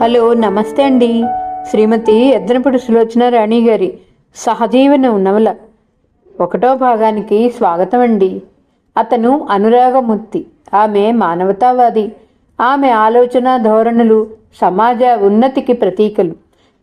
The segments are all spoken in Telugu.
హలో నమస్తే అండి. శ్రీమతి ఎద్దనపూడి సులోచన రాణి గారి సహజీవన నవల. ఒకటో భాగానికి స్వాగతం అండి. అతను అనురాగమూర్తి. ఆమె మానవతావాది. ఆమె ఆలోచన ధోరణులు సమాజ ఉన్నతికి ప్రతీకలు.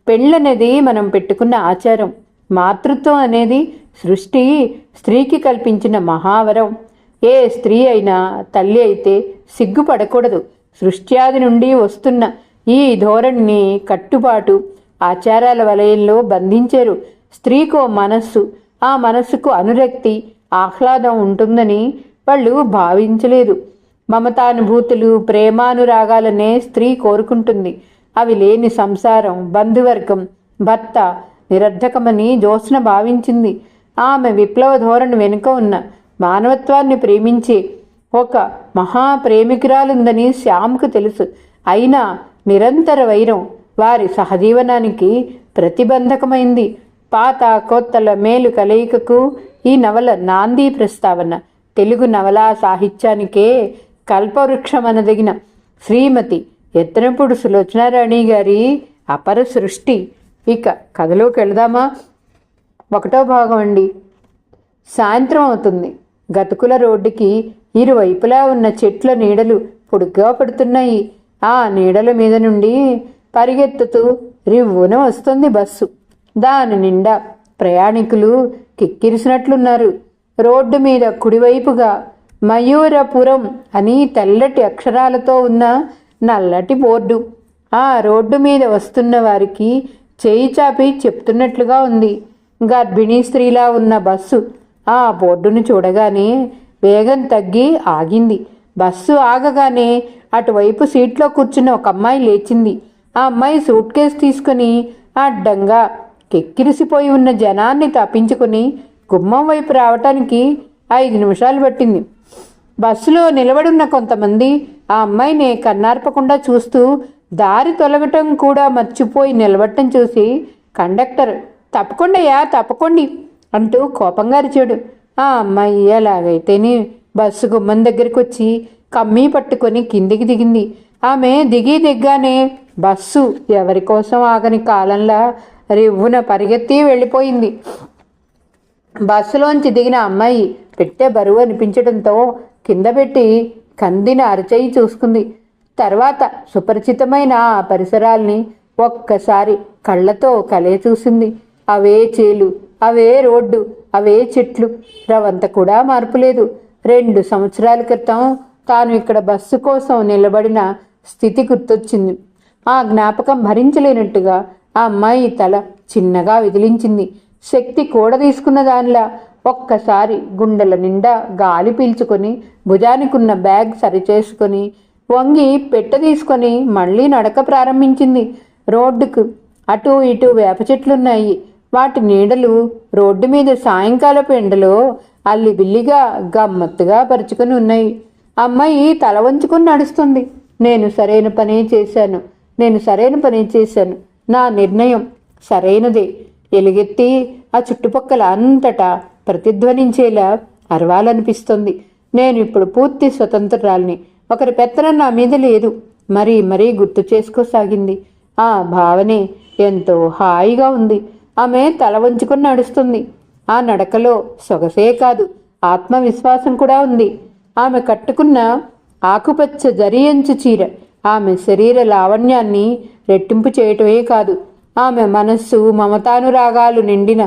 పెళ్ళనేది మనం పెట్టుకున్న ఆచారం. మాతృత్వం అనేది సృష్టి స్త్రీకి కల్పించిన మహావరం. ఏ స్త్రీ అయినా తల్లి అయితే సిగ్గుపడకూడదు. సృష్ట్యాది నుండి వస్తున్న ఈ ధోరణిని కట్టుబాటు ఆచారాల వలయంలో బంధించారు. స్త్రీకో మనస్సు. ఆ మనస్సుకు అనురక్తి ఆహ్లాదం ఉంటుందని వాళ్ళు భావించలేదు. మమతానుభూతులు ప్రేమానురాగాలనే స్త్రీ కోరుకుంటుంది. అవి లేని సంసారం బంధువర్గం భర్త నిరర్ధకమని జోత్స్న భావించింది. ఆమె విప్లవ ధోరణి వెనుక ఉన్న మానవత్వాన్ని ప్రేమించే ఒక మహాప్రేమికురాలుందని శ్యామ్కు తెలుసు. అయినా నిరంతర వైరం వారి సహజీవనానికి ప్రతిబంధకమైంది. పాత కొత్తల మేలు కలయికకు ఈ నవల నాంది ప్రస్తావన. తెలుగు నవలా సాహిత్యానికే కల్పవృక్షమనదగిన. శ్రీమతి ఎత్తనపూడి సులోచనారాణి గారి అపర సృష్టి. ఇక కథలోకి వెళదామా? ఒకటో భాగం అండి. సాయంత్రం అవుతుంది. గతుకుల రోడ్డుకి ఇరువైపులా ఉన్న చెట్ల నీడలు పొడుగ్గా పడుతున్నాయి. ఆ నీడల మీద నుండి పరిగెత్తుతూ రివ్వున వస్తుంది బస్సు. దాని నిండా ప్రయాణికులు కిక్కిరిసినట్లున్నారు. రోడ్డు మీద కుడివైపుగా మయూరపురం అని తెల్లటి అక్షరాలతో ఉన్న నల్లటి బోర్డు. ఆ రోడ్డు మీద వస్తున్న వారికి చేయి చాపి చెప్తున్నట్లుగా ఉంది. గర్భిణీ స్త్రీలా ఉన్న బస్సు ఆ బోర్డును చూడగానే వేగం తగ్గి ఆగింది. బస్సు ఆగగానే అటువైపు సీట్లో కూర్చున్న ఒక అమ్మాయి లేచింది. ఆ అమ్మాయి సూట్ కేసు తీసుకుని అడ్డంగా కెక్కిరిసిపోయి ఉన్న జనాన్ని తప్పించుకుని గుమ్మం వైపు రావటానికి ఐదు నిమిషాలు పట్టింది. బస్సులో నిలబడున్న కొంతమంది ఆ అమ్మాయిని కన్నార్పకుండా చూస్తూ దారి తొలగటం కూడా మర్చిపోయి నిలబడటం చూసి కండక్టర్ తప్పకుండాయా తప్పకోండి అంటూ కోపంగా అరిచాడు. ఆ అమ్మాయి ఎలాగైతేనే బస్సు గుమ్మం దగ్గరికి వచ్చి కమ్మీ పట్టుకొని కిందికి దిగింది. ఆమె దిగి దిగ్గానే బస్సు ఎవరి కోసం ఆగని కాలంలా రివ్వున పరిగెత్తి వెళ్ళిపోయింది. బస్సులోంచి దిగిన అమ్మాయి పెట్టే బరువు అనిపించడంతో కింద పెట్టి కందిన అరచేయి చూసుకుంది. తర్వాత సుపరిచితమైన ఆ పరిసరాల్ని ఒక్కసారి కళ్ళతో కలే చూసింది. అవే చేలు అవే రోడ్డు అవే చెట్లు రవంత కూడా మార్పు లేదు. రెండు సంవత్సరాల క్రితం తాను ఇక్కడ బస్సు కోసం నిలబడిన స్థితి గుర్తొచ్చింది. ఆ జ్ఞాపకం భరించలేనట్టుగా ఆ అమ్మాయి తల చిన్నగా విదిలించింది. శక్తి కూడా తీసుకున్న దానిలా ఒక్కసారి గుండెల నిండా గాలి పీల్చుకొని భుజానికున్న బ్యాగ్ సరిచేసుకొని వంగి పెట్ట తీసుకొని మళ్ళీ నడక ప్రారంభించింది. రోడ్డుకు అటు ఇటు వేప చెట్లున్నాయి. వాటి నీడలు రోడ్డు మీద సాయంకాలపు ఎండలో అల్లిబిల్లిగా గమ్మత్తుగా పరుచుకొని ఉన్నాయి. అమ్మాయి తల వంచుకుని నడుస్తుంది. నేను సరైన పనే చేశాను. నేను సరైన పనే చేశాను. నా నిర్ణయం సరైనదే. ఎలుగెత్తి ఆ చుట్టుపక్కల అంతటా ప్రతిధ్వనించేలా అరవాలనిపిస్తుంది. నేను ఇప్పుడు పూర్తి స్వతంత్రాల్ని ఒకరి పెత్తనం నా మీద లేదు. మరీ మరీ గుర్తు చేసుకోసాగింది. ఆ భావనే ఎంతో హాయిగా ఉంది. ఆమె తల వంచుకుని నడుస్తుంది. ఆ నడకలో సొగసే కాదు. ఆత్మవిశ్వాసం కూడా ఉంది. ఆమె కట్టుకున్న ఆకుపచ్చ జరియంచు చీర ఆమె శరీర లావణ్యాన్ని రెట్టింపు చేయటమే కాదు ఆమె మనస్సు మమతానురాగాలు నిండిన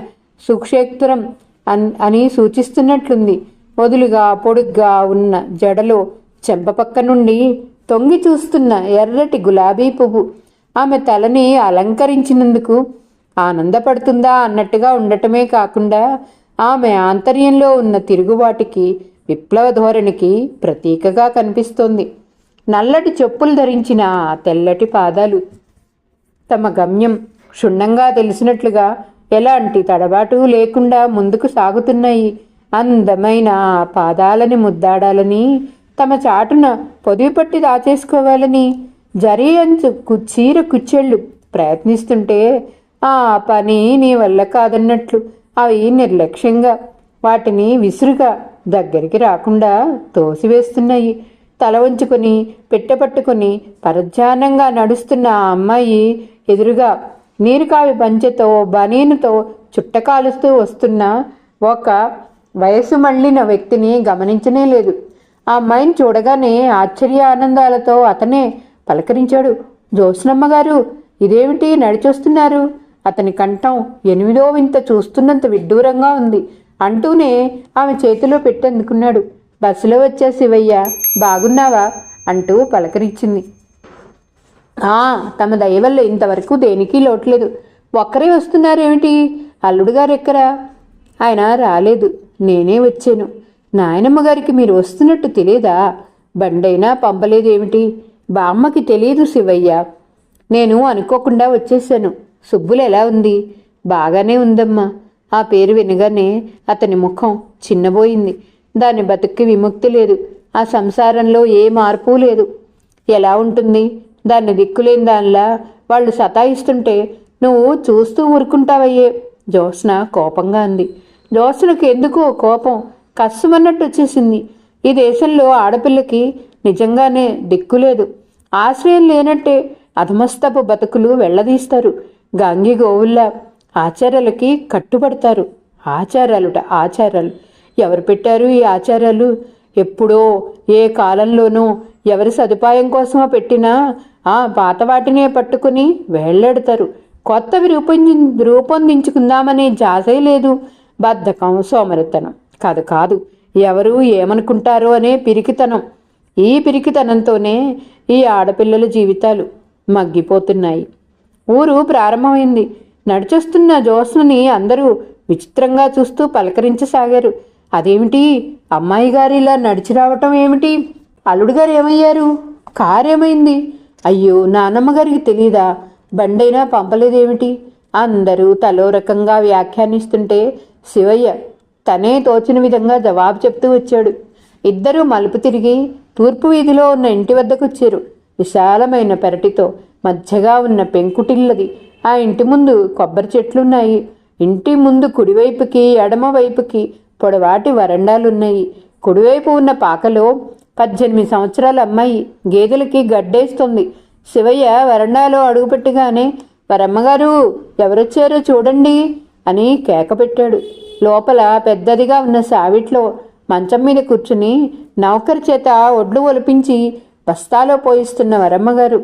సుక్షేత్రం అన్ అని సూచిస్తున్నట్లుంది. వదులుగా పొడుగ్గా ఉన్న జడలో చెంపపక్క నుండి తొంగి చూస్తున్న ఎర్రటి గులాబీ పువ్వు ఆమె తలని అలంకరించినందుకు ఆనందపడుతుందా అన్నట్టుగా ఉండటమే కాకుండా ఆమె ఆంతర్యంలో ఉన్న తిరుగుబాటుకి విప్లవ ధోరణికి ప్రతీకగా కనిపిస్తోంది. నల్లటి చెప్పులు ధరించిన తెల్లటి పాదాలు. తమ గమ్యం క్షుణ్ణంగా తెలిసినట్లుగా ఎలాంటి తడబాటు లేకుండా ముందుకు సాగుతున్నాయి. అందమైన పాదాలని ముద్దాడాలని తమ చాటున పొదివి పట్టి దాచేసుకోవాలని జరీ అంచు కుచ్చీర కుచ్చెళ్ళు ప్రయత్నిస్తుంటే ఆ పని నీ వల్ల కాదన్నట్లు అవి నిర్లక్ష్యంగా వాటిని విసురుగా దగ్గరికి రాకుండా తోసివేస్తున్నాయి. తల వంచుకొని పెట్టెపట్టుకుని పరధ్యానంగా నడుస్తున్న ఆ అమ్మాయి ఎదురుగా నీరుకావి పంచెతో బనీనుతో చుట్టకాలుస్తూ వస్తున్న ఒక వయసు మళ్ళిన వ్యక్తిని గమనించనే లేదు. ఆ అమ్మాయిని చూడగానే ఆశ్చర్య ఆనందాలతో అతనే పలకరించాడు. జ్యోత్స్నమ్మ గారు ఇదేమిటి నడిచొస్తున్నారు? అతని కంఠం ఎనిమిదో వింత చూస్తున్నంత విడ్డూరంగా ఉంది. అంటూనే ఆమె చేతిలో పెట్టందుకున్నాడు. బస్సులో వచ్చా శివయ్య బాగున్నావా? అంటూ పలకరించింది. ఆ తమ దయ వల్ల ఇంతవరకు దేనికి లోట్లేదు. ఒక్కరే వస్తున్నారేమిటి? అల్లుడు గారు ఎక్కరా? ఆయన రాలేదు. నేనే వచ్చాను. నాయనమ్మ గారికి మీరు వస్తున్నట్టు తెలియదా? బండైనా పంపలేదేమిటి? బామ్మకి తెలియదు శివయ్య. నేను అనుకోకుండా వచ్చేసాను సుబ్బులు ఎలా ఉంది? బాగానే ఉందమ్మా. ఆ పేరు వినగానే అతని ముఖం చిన్నబోయింది. దాని బతుక్కి విముక్తి లేదు. ఆ సంసారంలో ఏ మార్పు లేదు. ఎలా ఉంటుంది? దాన్ని దిక్కులేని దానిలా వాళ్ళు సతాయిస్తుంటే నువ్వు చూస్తూ ఊరుకుంటావయ్యే. జోత్స్న కోపంగా అంది. జోత్స్నకు ఎందుకో కోపం? కස්සమన్నట్టు వచ్చేసింది. ఈ దేశంలో ఆడపిల్లకి నిజంగానే దిక్కులేదు ఆశ్రయం లేనట్టే అధమస్తపు బతుకులు వెళ్ళదీస్తారు గంగి గోవుల్లా ఆచారాలకి కట్టుబడతారు. ఆచారాలుట ఆచారాలు. ఎవరు పెట్టారు ఈ ఆచారాలు? ఎప్పుడో ఏ కాలంలోనూ ఎవరి సదుపాయం కోసమో పెట్టినా ఆ పాత వాటినే పట్టుకుని వెళ్ళెడతారు కొత్తవి రూపొంది రూపొందించుకుందామనే జాసే లేదు. బద్ధకం సోమరితనం. కాదు కాదు. ఎవరు ఏమనుకుంటారో అనే పిరికితనం. ఈ పిరికితనంతోనే ఈ ఆడపిల్లల జీవితాలు మగ్గిపోతున్నాయి. ఊరు ప్రారంభమైంది. నడిచొస్తున్న జ్యోత్స్నని అందరూ విచిత్రంగా చూస్తూ పలకరించసాగారు. అదేమిటి? అమ్మాయి గారు ఇలా నడిచి రావటం ఏమిటి? అల్లుడు గారు ఏమయ్యారు? కారు ఏమైంది అయ్యో నానమ్మగారికి తెలీదా? బండైనా పంపలేదేమిటి? అందరూ తలో రకంగా వ్యాఖ్యానిస్తుంటే శివయ్య తనే తోచిన విధంగా జవాబు చెప్తూ వచ్చాడు. ఇద్దరూ మలుపు తిరిగి తూర్పు వీధిలో ఉన్న ఇంటి వద్దకు వచ్చారు విశాలమైన పెరటితో మధ్యగా ఉన్న పెంకుటిల్లది ఆ ఇంటి ముందు కొబ్బరి చెట్లున్నాయి. ఇంటి ముందు కుడివైపుకి ఎడమ వైపుకి పొడవాటి వరండాలున్నాయి. కుడివైపు ఉన్న పాకలో పద్దెనిమిది సంవత్సరాల అమ్మాయి గేదెలకి గడ్డేస్తుంది. శివయ్య వరండాలో అడుగుపెట్టగానే వరమ్మగారు ఎవరొచ్చారో చూడండి అని కేక పెట్టాడు. లోపల పెద్దదిగా ఉన్న సావిట్లో మంచం మీద కూర్చుని నౌకరి చేత ఒడ్లు ఒలిపించి బస్తాలో పోయిస్తున్న వరమ్మగారు.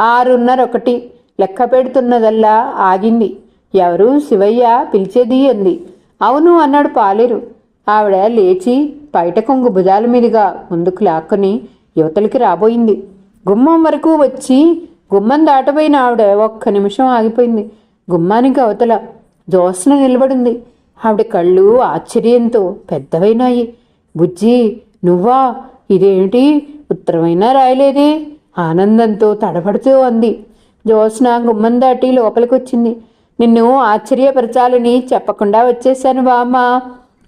ఆరున్నర ఒకటి లెక్క పెడుతున్నదల్లా ఆగింది. ఎవరు శివయ్య పిలిచేది అంది అవును అన్నాడు పాలేరు. ఆవిడ లేచి బయట కొంగు భుజాల మీదుగా ముందుకు లాక్కొని యువతలకి రాబోయింది. గుమ్మం వరకు వచ్చి గుమ్మం దాటపోయిన ఆవిడ ఒక్క నిమిషం ఆగిపోయింది. గుమ్మానికి అవతల జోస్న నిలబడింది. ఆవిడ కళ్ళు ఆశ్చర్యంతో పెద్దవైనాయి. బుజ్జి నువ్వా? ఇదేమిటి? ఉత్తరమైనా రాయలేదే? ఆనందంతో తడబడుతూ అంది. జ్యోత్స్న గుమ్మం దాటి లోపలికొచ్చింది. నిన్ను ఆశ్చర్యపరచాలని చెప్పకుండా వచ్చేశాను బామ్మా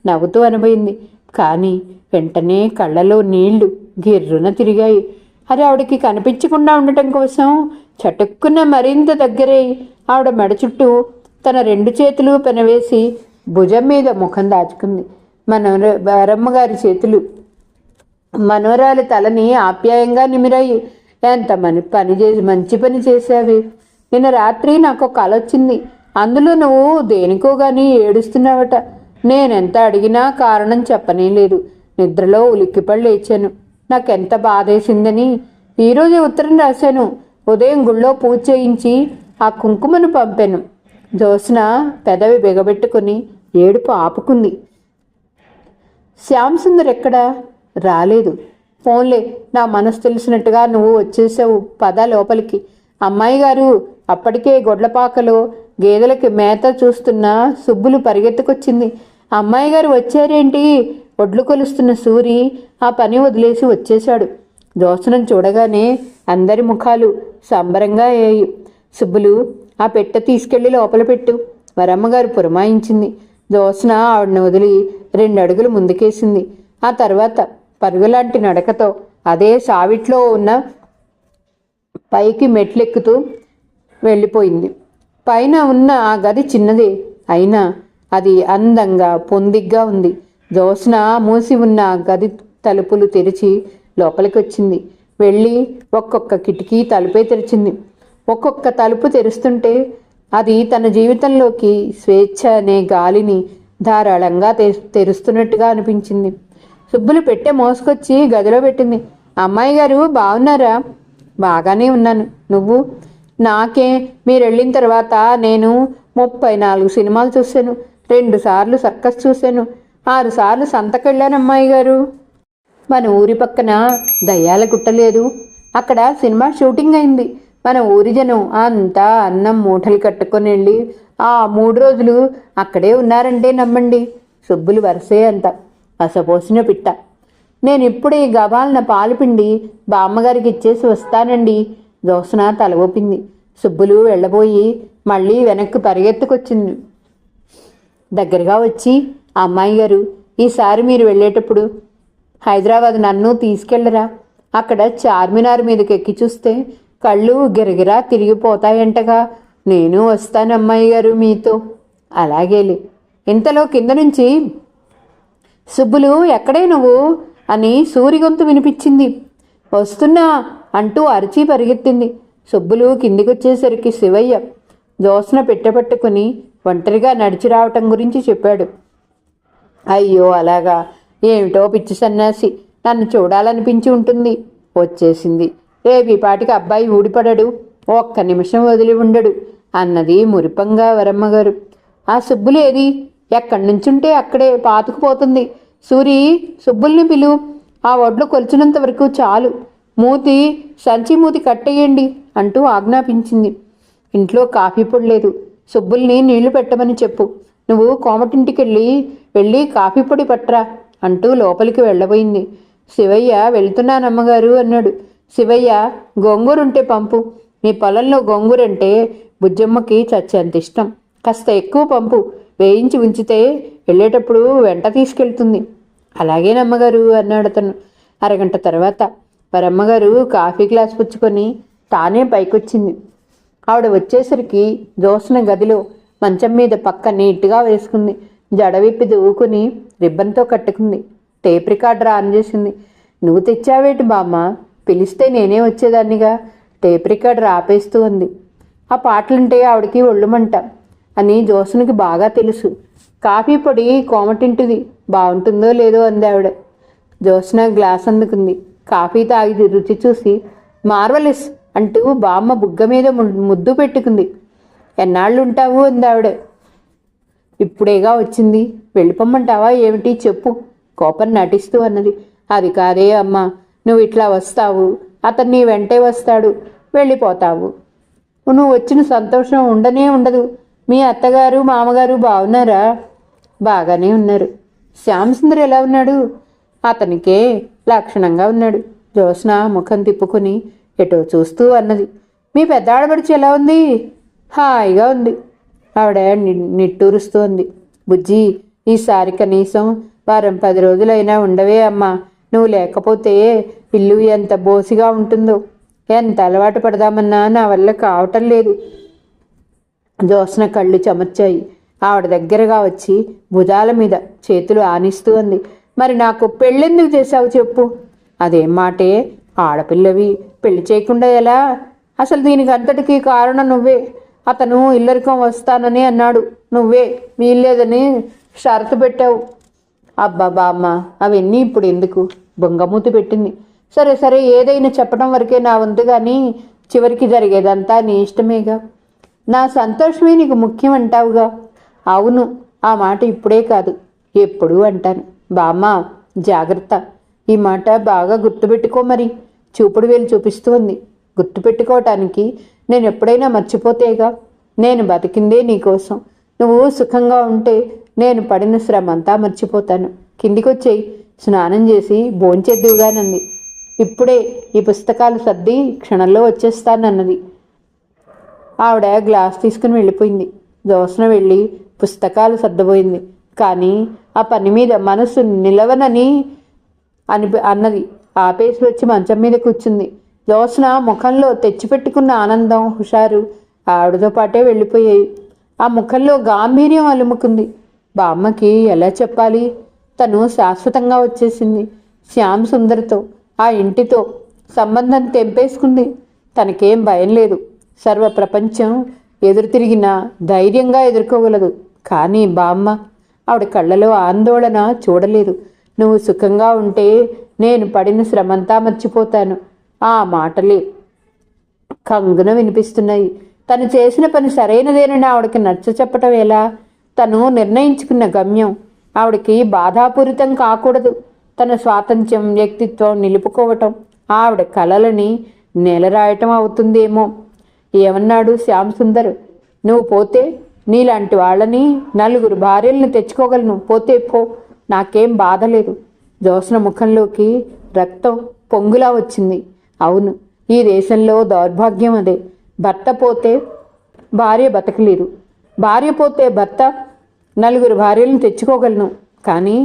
నవ్వుతూ అనిపోయింది. కానీ వెంటనే కళ్ళలో నీళ్ళు గిర్రున తిరిగాయి. అది ఆవిడకి కనిపించకుండా ఉండటం కోసం చటుక్కున మరింత దగ్గరై ఆవిడ మెడ చుట్టూ తన రెండు చేతులు పెనవేసి భుజం మీద ముఖం దాచుకుంది. మన వరమ్మ గారి చేతులు మనోరాలి తలని ఆప్యాయంగా నిమిరాయి. ఎంత మని పని చేసి మంచి పని చేశావి? నిన్న రాత్రి నాకు ఒక కల వచ్చింది. అందులో నువ్వు దేనికో కానీ ఏడుస్తున్నావట. నేనెంత అడిగినా కారణం చెప్పనే లేదు. నిద్రలో ఉలిక్కిపడి లేచాను. నాకెంత బాధేసిందని ఈరోజే ఉత్తరం రాశాను. ఉదయం గుళ్ళో పూజ చేయించి ఆ కుంకుమను పంపాను. జ్యోత్స్న పెదవి బిగబెట్టుకుని ఏడుపు ఆపుకుంది. శ్యామ్ సుందర్ ఎక్కడా? రాలేదు. ఫోన్లే. నా మనసు తెలిసినట్టుగా నువ్వు వచ్చేసావు. పద లోపలికి. అమ్మాయి గారు అప్పటికే గొడ్లపాకలో గేదెలకి మేత చూస్తున్న సుబ్బులు పరిగెత్తుకొచ్చింది. అమ్మాయి గారు వచ్చారేంటి? ఒడ్లు కొలుస్తున్న సూరి ఆ పని వదిలేసి వచ్చేశాడు. జ్యోత్సనం చూడగానే అందరి ముఖాలు సంబరంగా అయ్యాయి. సుబ్బులు ఆ పెట్టె తీసుకెళ్ళి లోపల పెట్టు. వరమ్మగారు పురమాయించింది. జ్యోత్స్న ఆవిడని వదిలి రెండు అడుగులు ముందుకేసింది. ఆ తర్వాత పరుగులాంటి నడకతో అదే సావిట్లో ఉన్న పైకి మెట్లెక్కుతూ వెళ్ళిపోయింది. పైన ఉన్న ఆ గది చిన్నదే. అయినా అది అందంగా పొందిగ్గా ఉంది. జోస్న మూసి ఉన్న గది తలుపులు తెరిచి లోపలికి వచ్చింది వెళ్ళి ఒక్కొక్క కిటికీ తలుపే తెరిచింది. ఒక్కొక్క తలుపు తెరుస్తుంటే అది తన జీవితంలోకి స్వేచ్ఛ అనే గాలిని ధారాళంగా తె- తెరుస్తున్నట్టుగా అనిపించింది. సుబ్బులు పెట్టె మోసుకొచ్చి గదిలో పెట్టింది. అమ్మాయి గారు బాగున్నారా బాగానే ఉన్నాను. నువ్వు? నాకే మీరు వెళ్ళిన తర్వాత నేను ముప్పై నాలుగు సినిమాలు చూశాను. రెండు సార్లు సర్కస్ చూశాను. ఆరు సార్లు సంతకెళ్ళాను అమ్మాయి గారు. మన ఊరి పక్కన దయ్యాల గుట్టలేదు అక్కడ సినిమా షూటింగ్ అయింది. మన ఊరి జనం అంతా అన్నం మూటలు కట్టుకొని వెళ్ళి ఆ మూడు రోజులు అక్కడే ఉన్నారంటే నమ్మండి. సుబ్బులు వరసే అంతా. పసపోసిన పిట్ట. నేను ఇప్పుడే గబాలన పాలు పిండి బామ్మగారికి ఇచ్చేసి వస్తానండి. దోసన తల ఊపింది. సుబ్బులు వెళ్ళబోయి మళ్ళీ వెనక్కి పరిగెత్తుకొచ్చింది. దగ్గరగా వచ్చి అమ్మాయి గారు ఈసారి మీరు వెళ్ళేటప్పుడు హైదరాబాద్ నన్ను తీసుకెళ్ళరా? అక్కడ చార్మినార్ మీదకి ఎక్కి చూస్తే కళ్ళు గిరగిరా తిరిగిపోతాయంటగా. నేను వస్తాను అమ్మాయి గారు మీతో. అలాగేలే. ఇంతలో కింద నుంచి సుబ్బులు ఎక్కడే నువ్వు? అని సూరి గొంతు వినిపించింది. వస్తున్నా అంటూ అరిచి పరిగెత్తింది. సుబ్బులు కిందికొచ్చేసరికి శివయ్య జోస్న పెట్టబట్టుకుని ఒంటరిగా నడిచి రావటం గురించి చెప్పాడు. అయ్యో అలాగా? ఏమిటో పిచ్చి సన్యాసి నన్ను చూడాలనిపించి ఉంటుంది వచ్చేసింది. రేపు ఈ పాటికి అబ్బాయి ఊడిపడడు ఒక్క నిమిషం వదిలి ఉండడు అన్నది మురిపంగా వరమ్మగారు. ఆ సుబ్బులు ఏది ఎక్కడి నుంచుంటే అక్కడే పాతుకుపోతుంది. సూరి సుబ్బుల్ని పిలు. ఆ ఒడ్లు కొలిచినంత వరకు చాలు. మూతి సంచి మూతి కట్టేయండి అంటూ ఆజ్ఞాపించింది. ఇంట్లో కాఫీ పొడి లేదు. సుబ్బుల్ని నీళ్ళు పెట్టమని చెప్పు. నువ్వు కోమటింటికెళ్ళి వెళ్ళి కాఫీ పొడి పట్రా అంటూ లోపలికి వెళ్ళబోయింది. శివయ్య వెళ్తున్నానమ్మగారు అన్నాడు. శివయ్య గొంగూరుంటే పంపు. మీ పొలంలో గొంగూరంటే బుజ్జమ్మకి చచ్చేంత ఇష్టం. కాస్త ఎక్కువ పంపు. వేయించి ఉంచితే వెళ్ళేటప్పుడు వెంట తీసుకెళ్తుంది. అలాగేనమ్మగారు అన్నాడు అతను. అరగంట తర్వాత వరమ్మగారు కాఫీ గ్లాస్ పుచ్చుకొని తానే పైకొచ్చింది. ఆవిడ వచ్చేసరికి దోసిన గదిలో మంచం మీద పక్క నీట్గా వేసుకుంది. జడ విప్పి దువ్వుకుని రిబ్బన్తో కట్టుకుంది. టేప్ రికార్డర్ ఆన్ చేసింది. నువ్వు తెచ్చావేటి బామ్మ? పిలిస్తే నేనే వచ్చేదాన్నిగా. టేప్ రికార్డర్ ఆపేస్తూ ఉంది ఆ పాటలుంటే ఆవిడకి ఒళ్ళుమంట. అని జోస్నుకి బాగా తెలుసు. కాఫీ పొడి కోమటింటిది బాగుంటుందో లేదో అంది ఆవిడ. జోస్న గ్లాస్ అందుకుంది. కాఫీ తాగి రుచి చూసి మార్వలిస్ అంటూ బామ్మ బుగ్గ మీద ముద్దు పెట్టుకుంది. ఎన్నాళ్ళు ఉంటావు అంది ఆవిడ. ఇప్పుడేగా వచ్చింది. వెళ్ళిపోమ్మంటావా ఏమిటి చెప్పు. కోపం నటిస్తూ అన్నది. అది కాదే అమ్మా. నువ్వు ఇట్లా వస్తావు. అతను నీ వెంటే వస్తాడు. వెళ్ళిపోతావు. నువ్వు వచ్చిన సంతోషం ఉండనే ఉండదు. మీ అత్తగారు మామగారు బాగున్నారా? బాగానే ఉన్నారు. శ్యామ్ సుందర్ ఎలా ఉన్నాడు? అతనికే లక్షణంగా ఉన్నాడు. జ్యోత్స్న ముఖం తిప్పుకుని ఎటో చూస్తూ అన్నది. మీ పెద్ద ఆడపడిచి ఎలా ఉంది? హాయిగా ఉంది. ఆవిడ ని- నిట్టూరుస్తూ ఉంది బుజ్జి ఈసారి కనీసం వారం పది రోజులైనా ఉండవే అమ్మా. నువ్వు లేకపోతే ఇల్లు ఎంత బోసిగా ఉంటుందో. ఎంత అలవాటు పడదామన్నా నా వల్ల కావటం లేదు. జోస్న కళ్ళు చెమర్చాయి. ఆవిడ దగ్గరగా వచ్చి భుజాల మీద చేతులు ఆనిస్తూ ఉంది మరి నాకు పెళ్ళెందుకు చేశావు చెప్పు. అదేం మాటే? ఆడపిల్లవి. పెళ్ళి చేయకుండా ఎలా? అసలు దీనికి అంతటికీ కారణం నువ్వే. అతను ఇల్లరికం వస్తానని అన్నాడు. నువ్వే. వీల్లేదని షరతు పెట్టావు. అబ్బా బామ్మ అవన్నీ ఇప్పుడు ఎందుకు? బొంగమూతి పెట్టింది. సరే సరే ఏదైనా చెప్పడం వరకే నా వంతు కానీ చివరికి జరిగేదంతా నీ ఇష్టమేగా. నా సంతోషమే నీకు ముఖ్యం అంటావుగా అవును ఆ మాట ఇప్పుడే కాదు. ఎప్పుడూ అంటాను. బామ్మ జాగ్రత్త. ఈ మాట బాగా గుర్తుపెట్టుకో మరి. చూపుడు వేలు చూపిస్తూ ఉంది. గుర్తుపెట్టుకోవటానికి నేను ఎప్పుడైనా మర్చిపోతేగా? నేను బతికిందే నీకోసం నువ్వు సుఖంగా ఉంటే నేను పడిన శ్రమ అంతా మర్చిపోతాను. కిందికొచ్చేయి. స్నానం చేసి భోంచేద్దువుగానంది ఇప్పుడే ఈ పుస్తకాలు సర్ది క్షణంలో వచ్చేస్తానన్నది. ఆవిడ గ్లాస్ తీసుకుని వెళ్ళిపోయింది. జోస్న వెళ్ళి పుస్తకాలు సర్దబోయింది. కానీ ఆ పని మీద మనసు నిలవనని అని అన్నది. ఆపేసి వచ్చి మంచం మీద కూర్చుంది. జోస్న ముఖంలో తెచ్చిపెట్టుకున్న ఆనందం హుషారు ఆవిడతో పాటే వెళ్ళిపోయాయి. ఆ ముఖంలో గాంభీర్యం అలుముకుంది. బామ్మకి ఎలా చెప్పాలి? తను శాశ్వతంగా వచ్చేసింది. శ్యామ్ సుందర్తో ఆ ఇంటితో సంబంధం తెంపేసుకుంది. తనకేం భయం లేదు. సర్వ ప్రపంచం ఎదురు తిరిగినా ధైర్యంగా ఎదుర్కోగలదు. కానీ బామ్మ ఆవిడ కళ్ళలో ఆందోళన చూడలేదు. నువ్వు సుఖంగా ఉంటే నేను పడిన శ్రమంతా మర్చిపోతాను. ఆ మాటలే కంగున వినిపిస్తున్నాయి. తను చేసిన పని సరైనదేనని ఆవిడకి నచ్చ చెప్పటం ఎలా? తను నిర్ణయించుకున్న గమ్యం ఆవిడకి బాధాపూరితం కాకూడదు. తన స్వాతంత్ర్యం వ్యక్తిత్వం నిలుపుకోవటం ఆవిడ కలలని నెలరాయటం అవుతుందేమో. ఏమన్నాడు శ్యామ్ సుందర్? నువ్వు పోతే నీలాంటి వాళ్ళని నలుగురు భార్యలను తెచ్చుకోగలను. పోతే పో. నాకేం బాధ లేదు జోసన ముఖంలోకి రక్తం పొంగులా వచ్చింది. అవును ఈ దేశంలో దౌర్భాగ్యం అదే. భర్త పోతే భార్య బతకలేదు భార్య పోతే భర్త నలుగురు భార్యలను తెచ్చుకోగలను. కానీ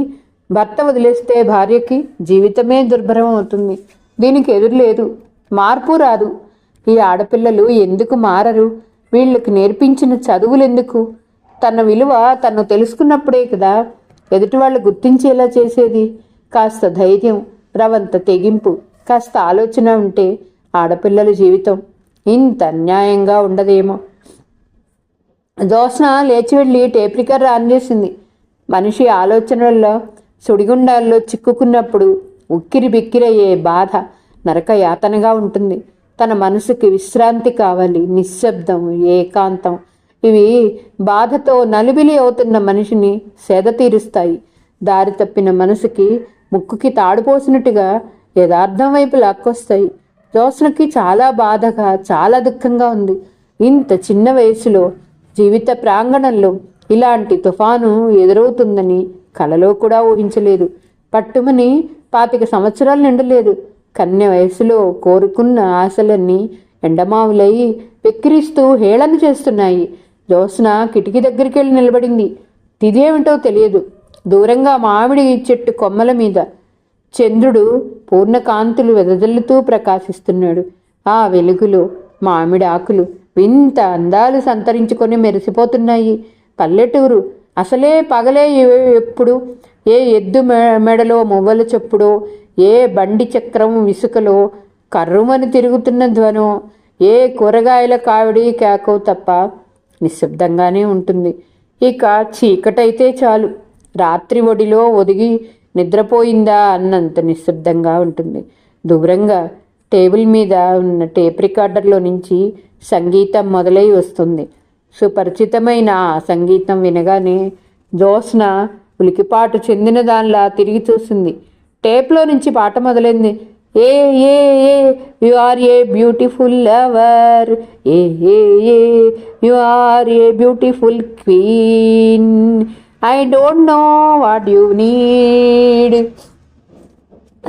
భర్త వదిలేస్తే భార్యకి జీవితమే దుర్భరం అవుతుంది దీనికి ఎదురు లేదు. మార్పు రాదు. ఈ ఆడపిల్లలు ఎందుకు మారరు? వీళ్ళకి నేర్పించిన చదువులు ఎందుకు తన విలువ తను తెలుసుకున్నప్పుడే కదా. ఎదుటి వాళ్ళు గుర్తించేలా చేసేది. కాస్త ధైర్యం రవంత తెగింపు కాస్త ఆలోచన ఉంటే ఆడపిల్లల జీవితం ఇంత అన్యాయంగా ఉండదేమో. జోస్న లేచి వెళ్ళి టేప్రికర్ ఆన్ చేసింది. మనిషి ఆలోచనల్లో సుడిగుండాల్లో చిక్కుకున్నప్పుడు ఉక్కిరి బిక్కిరయ్యే బాధ నరక యాతనగా ఉంటుంది. తన మనసుకి విశ్రాంతి కావాలి నిశ్శబ్దం ఏకాంతం. ఇవి బాధతో నలుబిలి అవుతున్న మనిషిని సేద తీరుస్తాయి. దారి తప్పిన మనసుకి ముక్కుకి తాడుపోసినట్టుగా యథార్థం వైపు లాక్కొస్తాయి. జోస్నకి చాలా బాధగా చాలా దుఃఖంగా ఉంది. ఇంత చిన్న వయసులో జీవిత ప్రాంగణంలో ఇలాంటి తుఫాను ఎదురవుతుందని కలలో కూడా ఊహించలేదు. పట్టుమని పాతిక సంవత్సరాలు నిండలేదు. కన్నె వయసులో కోరుకున్న ఆశలన్నీ ఎండమావులై వెక్కిరిస్తూ హేళన చేస్తున్నాయి. జ్యోత్స్న కిటికీ దగ్గరికి వెళ్ళి నిలబడింది. తిదేమిటో తెలియదు. దూరంగా మామిడి చెట్టు కొమ్మల మీద చంద్రుడు పూర్ణకాంతులు వెదజల్లుతూ ప్రకాశిస్తున్నాడు. ఆ వెలుగులో మామిడి ఆకులు వింత అందాలు సంతరించుకొని మెరిసిపోతున్నాయి. పల్లెటూరు అసలే పగలే ఎప్పుడు ఏ ఎద్దు మె- మెడలో మువ్వల చొప్పుడో ఏ బండి చక్రం ఇసుకలో కర్రుమని తిరుగుతున్న ధ్వనో ఏ కూరగాయల కావిడి కేకో తప్ప నిశ్శబ్దంగానే ఉంటుంది. ఇక చీకటైతే చాలు. రాత్రి ఒడిలో ఒదిగి నిద్రపోయిందా అన్నంత నిశ్శబ్దంగా ఉంటుంది. దూరంగా టేబుల్ మీద ఉన్న టేప్ రికార్డర్లో నుంచి సంగీతం మొదలై వస్తుంది. సుపరిచితమైన ఆ సంగీతం వినగానే జోస్న ఉలికిపాటు చెందిన దానిలా తిరిగి చూసింది. టేప్లో నుంచి పాట మొదలైంది. A a a you are a beautiful lover. A a a you are a beautiful queen. I don't know what you need.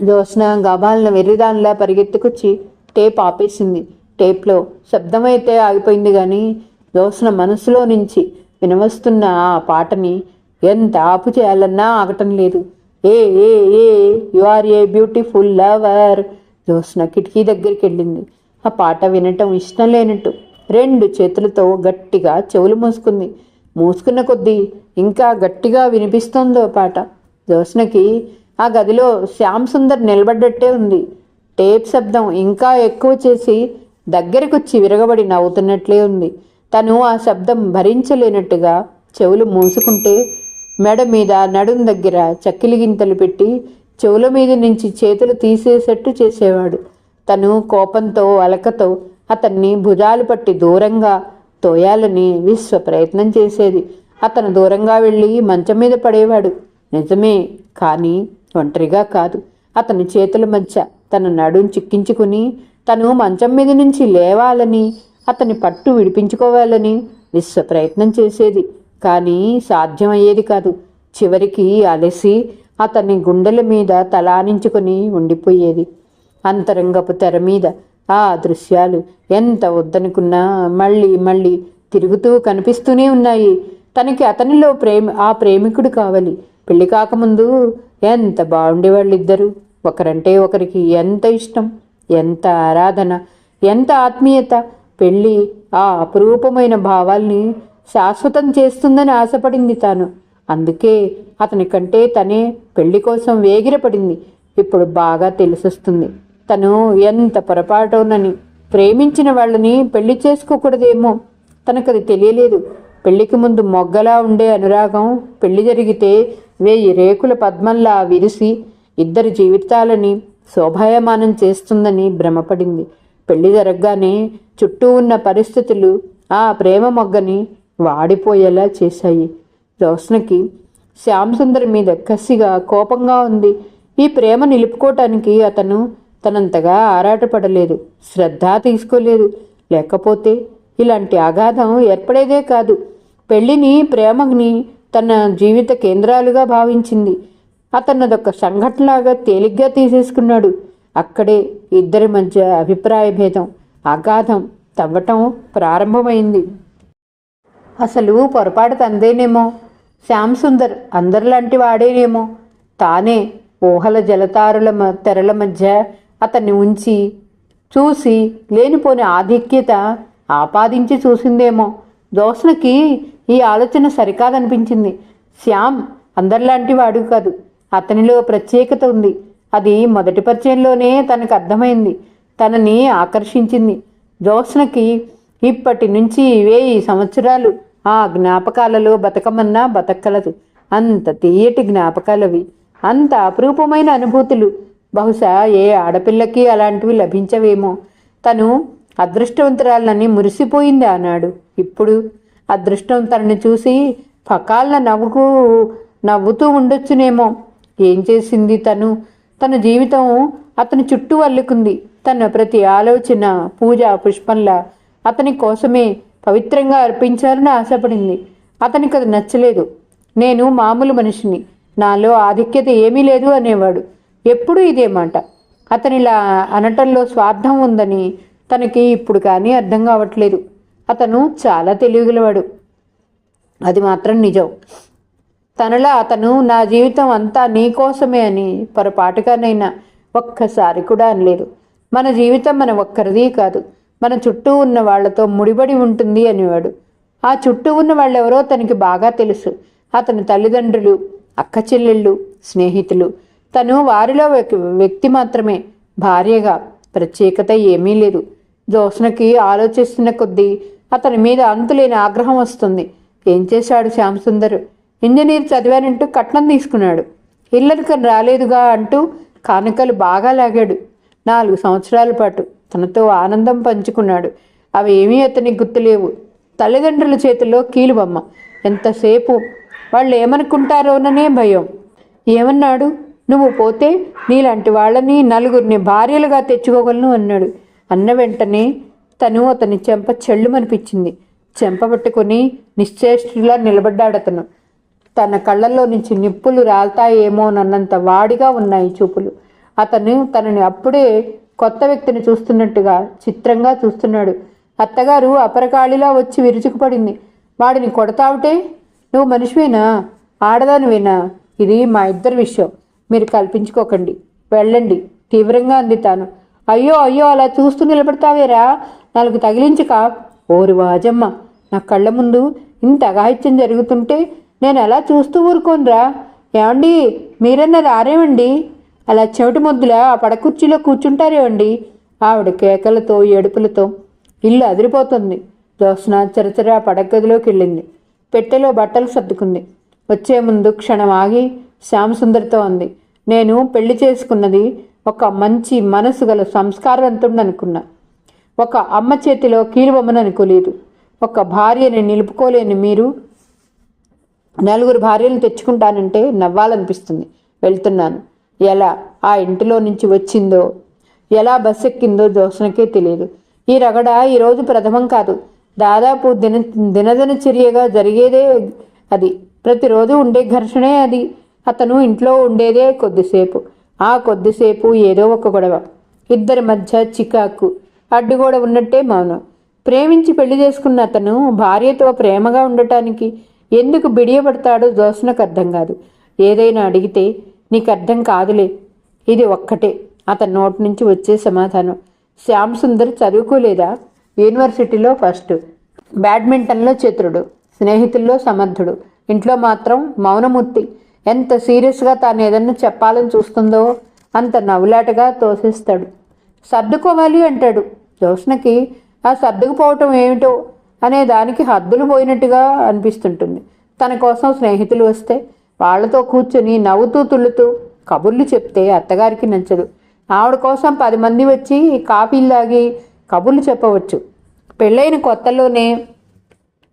Josna గబాలను వెర్రిదానిలా పరిగెత్తుకొచ్చి టేప్ ఆపేసింది. టేప్లో శబ్దమైతే ఆగిపోయింది కానీ జోస్న మనసులో నుంచి వినవస్తున్న ఆ పాటని ఎంత ఆపు చేయాలన్నా ఆగటం లేదు. A a a you are a beautiful lover Josna కిటికీ దగ్గరికి వెళ్ళింది. ఆ పాట వినటం ఇష్టం లేనట్టు. రెండు చేతులతో గట్టిగా చెవులు మూసుకుంది. మూసుకున్న కొద్దీ ఇంకా గట్టిగా వినిపిస్తోందో పాట. జోస్నకి ఆ గదిలో శ్యామ్ సుందర్ నిలబడ్డట్టే ఉంది. టేప్ శబ్దం ఇంకా ఎక్కువ చేసి దగ్గరకొచ్చి విరగబడి నవ్వుతున్నట్లే ఉంది. తను ఆ శబ్దం భరించలేనట్టుగా చెవులు మూసుకుంటే మెడ మీద నడుం దగ్గర చక్కిలి గింతలు పెట్టి చెవుల మీద నుంచి చేతులు తీసేసట్టు చేసేవాడు. తను కోపంతో అలకతో అతన్ని భుజాలు పట్టి దూరంగా తోయాలని విశ్వ ప్రయత్నం చేసేది. అతను దూరంగా వెళ్ళి మంచం మీద పడేవాడు. నిజమే కానీ ఒంటరిగా కాదు. అతని చేతుల మధ్య తన నడుం చిక్కించుకుని తను మంచం మీద నుంచి లేవాలని అతని పట్టు విడిపించుకోవాలని విశ్వ ప్రయత్నం చేసేది. కానీ సాధ్యమయ్యేది కాదు. చివరికి అలసి అతని గుండెల మీద తలానించుకొని ఉండిపోయేది. అంతరంగపు తెర మీద ఆ దృశ్యాలు ఎంత వద్దనుకున్నా మళ్ళీ మళ్ళీ తిరుగుతూ కనిపిస్తూనే ఉన్నాయి. తనకి అతనిలో ప్రేమ ఆ ప్రేమికుడు కావాలి. పెళ్ళి కాకముందు ఎంత బాగుండేవాళ్ళిద్దరూ ఒకరంటే ఒకరికి ఎంత ఇష్టం ఎంత ఆరాధన ఎంత ఆత్మీయత. పెళ్ళి ఆ అపురూపమైన భావాల్ని శాశ్వతం చేస్తుందని ఆశపడింది తాను. అందుకే అతని కంటే తనే పెళ్ళి కోసం వేగిరపడింది. ఇప్పుడు బాగా తెలిసొస్తుంది. తను ఎంత పొరపాటునని. ప్రేమించిన వాళ్ళని పెళ్ళి చేసుకోకూడదేమో. తనకది తెలియలేదు. పెళ్ళికి ముందు మొగ్గలా ఉండే అనురాగం పెళ్ళి జరిగితే వేయి రేకుల పద్మంలా విరిసి ఇద్దరి జీవితాలని శోభాయమానం చేస్తుందని భ్రమపడింది. పెళ్ళి జరగగానే చుట్టూ ఉన్న పరిస్థితులు ఆ ప్రేమ మొగ్గని వాడిపోయేలా చేశాయి. జ్యోత్స్నకి శ్యామసుందర్ మీద కసిగా కోపంగా ఉంది. ఈ ప్రేమ నిలుపుకోవటానికి అతను తనంతగా ఆరాటపడలేదు. శ్రద్ధ తీసుకోలేదు. లేకపోతే ఇలాంటి అగాధం ఏర్పడేదే కాదు. పెళ్ళిని ప్రేమని తన జీవిత కేంద్రాలుగా భావించింది. అతను అదొక సంఘటనలాగా తేలిగ్గా తీసేసుకున్నాడు. అక్కడే ఇద్దరి మధ్య అభిప్రాయ భేదం అగాధం తవ్వటం ప్రారంభమైంది. అసలు పొరపాటు తందేనేమో. శ్యామ్ సుందర్ అందరిలాంటి వాడేనేమో. తానే ఊహల జలతారుల తెరల మధ్య అతన్ని ఉంచి చూసి లేనిపోని ఆధిక్యత ఆపాదించి చూసిందేమో. జోస్నకి ఈ ఆలోచన సరికాదనిపించింది. శ్యామ్ అందరిలాంటి వాడు కాదు. అతనిలో ప్రత్యేకత ఉంది. అది మొదటి పరిచయంలోనే తనకు అర్థమైంది. తనని ఆకర్షించింది. జోస్నకి ఇప్పటి నుంచి వేయి సంవత్సరాలు ఆ జ్ఞాపకాలలో బతకమన్నా బతకలదు. అంత తీయటి జ్ఞాపకాలవి అంత అపురూపమైన అనుభూతులు. బహుశా ఏ ఆడపిల్లకి అలాంటివి లభించవేమో. తను అదృష్టవంతురాలని మురిసిపోయింది ఆనాడు. ఇప్పుడు అదృష్టం తనని చూసి పకాలన నవ్వుకు నవ్వుతూ ఉండొచ్చునేమో. ఏం చేసింది తను? తన జీవితం అతని చుట్టూ అల్లుకుంది. తన ప్రతి ఆలోచన పూజ పుష్పంలా అతని కోసమే పవిత్రంగా అర్పించాలని ఆశపడింది. అతనికి అది నచ్చలేదు. నేను మామూలు మనిషిని. నాలో ఆధిక్యత ఏమీ లేదు అనేవాడు. ఎప్పుడూ ఇదే మాట. అతనిలా అనటంలో స్వార్థం ఉందని తనకి ఇప్పుడు కానీ అర్థం కావట్లేదు. అతను చాలా తెలివిగలవాడు. అది మాత్రం నిజం. తనలా అతను నా జీవితం అంతా నీకోసమే అని పొరపాటుగానైనా ఒక్కసారి కూడా అనలేదు. మన జీవితం మన ఒక్కరిది కాదు. మన చుట్టూ ఉన్న వాళ్ళతో ముడిపడి ఉంటుంది అనేవాడు. ఆ చుట్టూ ఉన్న వాళ్ళెవరో తనకి బాగా తెలుసు. అతని తల్లిదండ్రులు అక్క చెల్లెళ్ళు స్నేహితులు. తను వారిలో వ్యక్తి మాత్రమే. భార్యగా ప్రత్యేకత ఏమీ లేదు. జోస్నకి ఆలోచిస్తున్న కొద్దీ అతని మీద అంతులేని ఆగ్రహం వస్తుంది. ఏం చేశాడు శ్యామ్ సుందర్ ఇంజనీర్ చదివానంటూ కట్నం తీసుకున్నాడు. ఇల్లరికి రాలేదుగా అంటూ కానుకలు బాగా లాగాడు. నాలుగు సంవత్సరాల పాటు తనతో ఆనందం పంచుకున్నాడు. అవి ఏమీ అతనికి గుర్తులేవు. తల్లిదండ్రుల చేతిలో కీలుబొమ్మ. ఎంతసేపు వాళ్ళు ఏమనుకుంటారోననే భయం. ఏమన్నాడు? నువ్వు పోతే నీలాంటి వాళ్ళని నలుగురిని భార్యలుగా తెచ్చుకోగలను అన్నాడు. అన్న వెంటనే తను అతని చెంప చెళ్ళుమనిపించింది చెంప పట్టుకొని నిశ్చేష్టులా అతను తన కళ్ళల్లో నుంచి నిప్పులు రాల్తాయేమోనన్నంత వాడిగా ఉన్నాయి చూపులు. అతను తనని అప్పుడే కొత్త వ్యక్తిని చూస్తున్నట్టుగా చిత్రంగా చూస్తున్నాడు. అత్తగారు అపరకాళిలా వచ్చి విరుచుకుపడింది. వాడిని కొడతావుటే? నువ్వు మనిషివేనా? ఆడదానివేనా? ఇది మా ఇద్దరి విషయం. మీరు కల్పించుకోకండి. వెళ్ళండి. తీవ్రంగా అంది తాను. అయ్యో అయ్యో అలా చూస్తూ నిలబడతావేరా? నాలుగు తగిలించక. ఓరి వాజమ్మ నా కళ్ళ ముందు ఇంత అఘాయిత్యం జరుగుతుంటే నేను ఎలా చూస్తూ ఊరుకోనరా? ఏమండి మీరన్నా రారేమండి? అలా చెవిటి ముద్దుల ఆ పడకుర్చీలో కూర్చుంటారేమండి ఆవిడ కేకలతో ఏడుపులతో. ఇల్లు అదిరిపోతుంది. జ్యోత్స్న చరచర పడగదిలోకి వెళ్ళింది. పెట్టెలో బట్టలు సర్దుకుంది. వచ్చే ముందు క్షణం ఆగి శ్యామసుందరితో అంది నేను పెళ్ళి చేసుకున్నది ఒక మంచి మనసు గల సంస్కారవంతుడిని అనుకున్నా. ఒక అమ్మ చేతిలో కీలుబొమ్మను అనుకోలేదు. ఒక భార్యని నిలుపుకోలేని మీరు నలుగురు భార్యలను తెచ్చుకుంటానంటే నవ్వాలనిపిస్తుంది. వెళ్తున్నాను. ఎలా ఆ ఇంటిలో నుంచి వచ్చిందో? ఎలా బస్ ఎక్కిందో జోసనకే తెలియదు ఈ రగడ ఈరోజు ప్రథమం కాదు. దాదాపు దిన దినదినచర్యగా జరిగేదే అది. ప్రతిరోజు ఉండే ఘర్షణే అది. అతను ఇంట్లో ఉండేదే కొద్దిసేపు. ఆ కొద్దిసేపు ఏదో ఒక గొడవ. ఇద్దరి మధ్య చికాకు. అడ్డుగోడ ఉన్నట్టే మౌనం. ప్రేమించి పెళ్ళి చేసుకున్న అతను భార్యతో ప్రేమగా ఉండటానికి ఎందుకు బిడియబడతాడో జోసనకు అర్థం కాదు. ఏదైనా అడిగితే నీకు అర్థం కాదులే. ఇది ఒక్కటే. అతని నోటి నుంచి వచ్చే సమాధానం. శ్యామ్ సుందర్ చదువుకోలేదా? యూనివర్సిటీలో ఫస్ట్. బ్యాడ్మింటన్లో చతురుడు. స్నేహితుల్లో సమర్థుడు. ఇంట్లో మాత్రం మౌనమూర్తి. ఎంత సీరియస్గా తాను ఏదన్నా చెప్పాలని చూస్తుందో అంత నవ్వులాటగా తోసేస్తాడు. సర్దుకోవాలి అంటాడు. జోష్ణకి ఆ సర్దుకుపోవటం ఏమిటో అనే దానికి హద్దులు పోయినట్టుగా అనిపిస్తుంటుంది. తన కోసం స్నేహితులు వస్తే వాళ్ళతో కూర్చొని నవ్వుతూ తుళ్ళుతూ కబుర్లు చెప్తే అత్తగారికి నచ్చదు. ఆవిడ కోసం పది మంది వచ్చి కాఫీలు తాగి కబుర్లు చెప్పవచ్చు. పెళ్ళైన కొత్తలోనే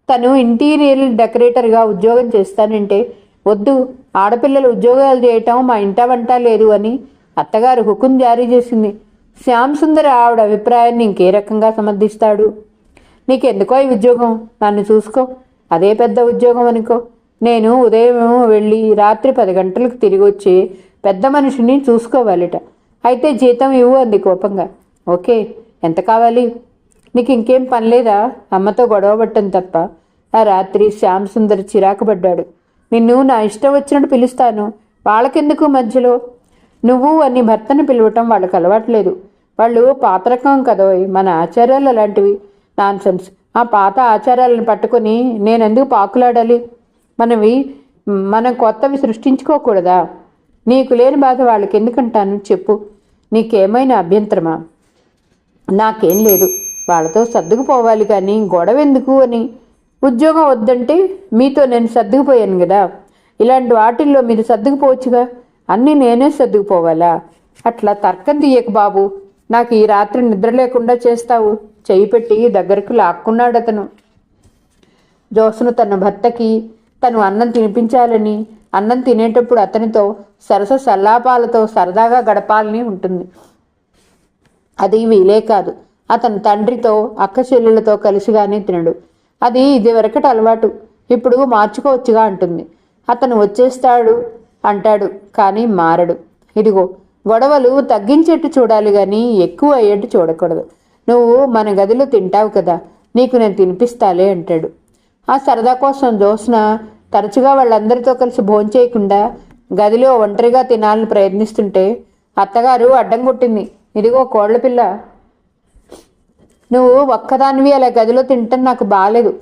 తను ఇంటీరియర్ డెకరేటర్గా ఉద్యోగం చేస్తానంటే వద్దు ఆడపిల్లలు ఉద్యోగాలు చేయటం మా ఇంట వంట లేదు అని అత్తగారు హుకుం జారీ చేసింది. శ్యామ్ సుందర్ ఆవిడ అభిప్రాయాన్ని ఇంకే రకంగా సమర్థిస్తాడు. నీకెందుకో ఈ ఉద్యోగం? నన్ను చూసుకో. అదే పెద్ద ఉద్యోగం అనుకో. నేను ఉదయం వెళ్ళి రాత్రి పది గంటలకు తిరిగి వచ్చి పెద్ద మనిషిని చూసుకోవాలిట. అయితే జీతం ఇవ్వు అంది కోపంగా. ఓకే ఎంత కావాలి? నీకు ఇంకేం పని లేదా? అమ్మతో గొడవ పట్టం తప్ప. ఆ రాత్రి శ్యామ్ సుందర్ చిరాకు పడ్డాడు. నిన్ను నా ఇష్టం వచ్చినట్టు పిలుస్తాను. వాళ్ళకెందుకు మధ్యలో? నువ్వు అని భర్తను పిలవటం వాళ్ళకి అలవాట్లేదు. వాళ్ళు పాతరకం కదోయ్ మన ఆచారాలు అలాంటివి. నాన్సెన్స్. ఆ పాత ఆచారాలను పట్టుకొని నేనెందుకు పాకులాడాలి? మనవి మనం కొత్తవి సృష్టించుకోకూడదా? నీకు లేని బాధ వాళ్ళకి ఎందుకంటాను చెప్పు. నీకేమైనా అభ్యంతరమా? నాకేం లేదు. వాళ్ళతో సర్దుకుపోవాలి కానీ గొడవ ఎందుకు అని. ఉద్యోగం వద్దంటే మీతో నేను సర్దుకుపోయాను కదా. ఇలాంటి వాటిల్లో మీరు సర్దుకుపోవచ్చుగా? అన్నీ నేనే సర్దుకుపోవాలా? అట్లా తర్కం తీయక బాబు. నాకు ఈ రాత్రి నిద్ర లేకుండా చేస్తావు. చేయి పెట్టి దగ్గరకు లాక్కున్నాడు అతను జోసును తన భర్తకి తను అన్నం తినిపించాలని అన్నం తినేటప్పుడు అతనితో సరస సల్లాపాలతో సరదాగా గడపాలని ఉంటుంది. అది వీలే కాదు. అతని తండ్రితో అక్క చెల్లెలతో కలిసిగానే తినడు. అది ఇదివరకటి అలవాటు. ఇప్పుడు మార్చుకోవచ్చుగా అంటుంది. అతను వచ్చేస్తాడు అంటాడు కానీ మారడు. ఇదిగో గొడవలు తగ్గించేట్టు చూడాలి కానీ ఎక్కువ అయ్యేట్టు చూడకూడదు. నువ్వు మన గదిలో తింటావు కదా నీకు నేను తినిపిస్తాలే అంటాడు. ఆ సరదా కోసం జోస్న తరచుగా వాళ్ళందరితో కలిసి భోంచేయకుండా గదిలో ఒంటరిగా తినాలని ప్రయత్నిస్తుంటే అత్తగారు అడ్డం కొట్టింది. ఇదిగో కోళ్ళ పిల్ల నువ్వు ఒక్కదానివి అలా గదిలో తింటాం నాకు బాగాలేదు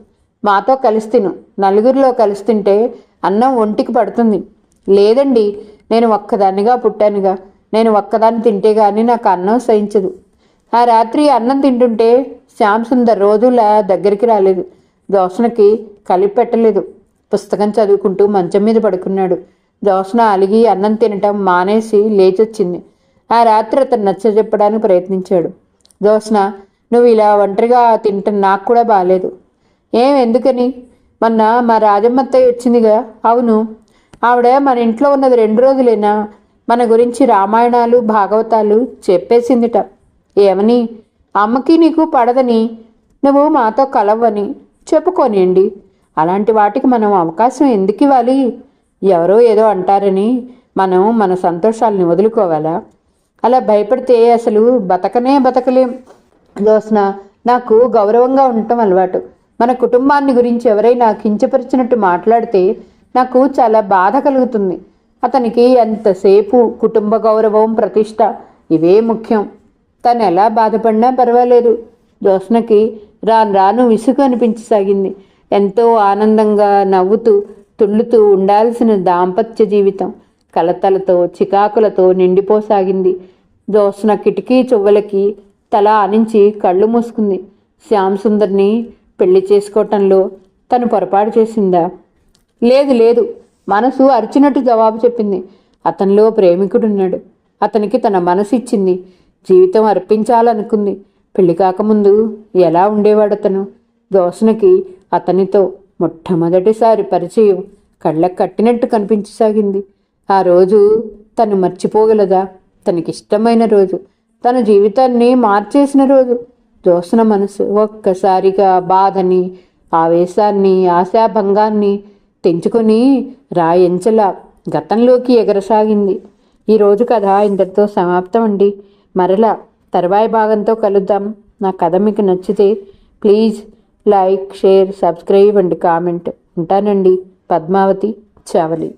మాతో కలిసి తిను. నలుగురిలో కలిసి తింటే అన్నం ఒంటికి పడుతుంది. లేదండి నేను ఒక్కదాన్నిగా పుట్టానుగా. నేను ఒక్కదాన్ని తింటే కానీ నాకు అన్నం సహించదు. ఆ రాత్రి అన్నం తింటుంటే శ్యామ్ సుందర్ రోజులా దగ్గరికి రాలేదు. జోష్నకి కలిపి పెట్టలేదు. పుస్తకం చదువుకుంటూ మంచం మీద పడుకున్నాడు. జోష్న అలిగి అన్నం తినటం మానేసి లేచొచ్చింది. ఆ రాత్రి అతను నచ్చ చెప్పడానికి ప్రయత్నించాడు. జోష్న నువ్వు ఇలా ఒంటరిగా తినటం నాకు కూడా బాగాలేదు ఏం ఎందుకని? మొన్న మా రాజమ్మత్తయ్య వచ్చిందిగా. అవును. ఆవిడ మన ఇంట్లో ఉన్నది రెండు రోజులేనా? మన గురించి రామాయణాలు భాగవతాలు చెప్పేసిందిట. ఏమని? అమ్మకి నీకు పడదని. నువ్వు మాతో కలవని. చెప్పుకోనియండి. అలాంటి వాటికి మనం అవకాశం ఎందుకు ఇవ్వాలి? ఎవరో ఏదో అంటారని మనం మన సంతోషాలని వదులుకోవాలా? అలా భయపడితే అసలు బతకనే బతకలేం. జోస్న నాకు గౌరవంగా ఉండటం అలవాటు. మన కుటుంబాన్ని గురించి ఎవరైనా కించపరిచినట్టు మాట్లాడితే నాకు చాలా బాధ కలుగుతుంది. అతనికి ఎంతసేపు కుటుంబ గౌరవం ప్రతిష్ట ఇవే ముఖ్యం. తను ఎలా బాధపడినా పర్వాలేదు. జోస్నకి రాను రాను విసుగు అనిపించసాగింది. ఎంతో ఆనందంగా నవ్వుతూ తుళ్ళుతూ ఉండాల్సిన దాంపత్య జీవితం కలతలతో చికాకులతో నిండిపోసాగింది. జోస్న కిటికీ చువ్వలకి తల ఆనించి కళ్ళు మూసుకుంది. శ్యామ్ సుందర్ని పెళ్ళి చేసుకోవటంలో తను పొరపాటు చేసిందా? లేదు లేదు. మనసు అరిచినట్టు జవాబు చెప్పింది. అతనిలో ప్రేమికుడున్నాడు. అతనికి తన మనసు ఇచ్చింది జీవితం అర్పించాలనుకుంది. పెళ్ళి కాకముందు ఎలా ఉండేవాడు అతను దోసనకి అతనితో మొట్టమొదటిసారి పరిచయం కళ్ళకు కట్టినట్టు కనిపించసాగింది. ఆ రోజు తను మర్చిపోగలదా? తనకిష్టమైన రోజు. తన జీవితాన్ని మార్చేసిన రోజు. దోసన మనసు ఒక్కసారిగా బాధని ఆవేశాన్ని ఆశాభంగాన్ని తెంచుకొని రాయంచల గతంలోకి ఎగరసాగింది. ఈరోజు కథ ఇంతటితో సమాప్తం అండి మరలా తర్వాయి భాగంతో కలుద్దాం. నా కథ మీకు నచ్చితే please like share subscribe and comment. ఉంటానండి. పద్మావతి చావలి.